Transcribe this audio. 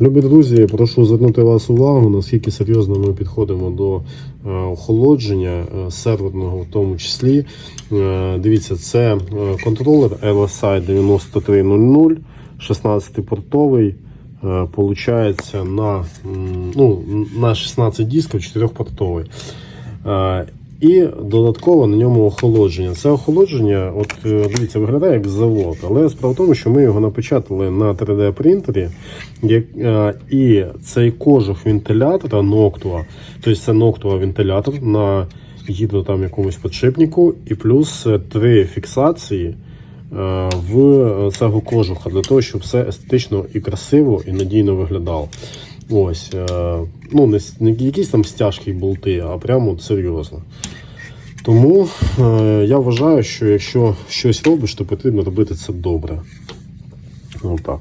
Любі друзі, прошу звернути вас увагу, наскільки серйозно ми підходимо до е, охолодження е, серверного, в тому числі. Е, Дивіться, це контролер LSI 9300, 16-портовий. е, Получається на, ну, на 16 дисків 4-портовий. І додатково на ньому охолодження. Це охолодження, от е, дивіться, виглядає як завод, але справа в тому, що ми його напечатали на 3D принтері, е, і цей кожух вентилятора Noctua, тобто це Noctua вентилятор на гідро там якомусь підшипнику, і плюс е, три фіксації. В цього кожуха для того, щоб все естетично і красиво і надійно виглядало. Ось, е, ну не, не якісь там стяжки і болти, а прямо от серйозно. Тому е, я вважаю, що якщо щось робиш, то потрібно робити це добре. Отак.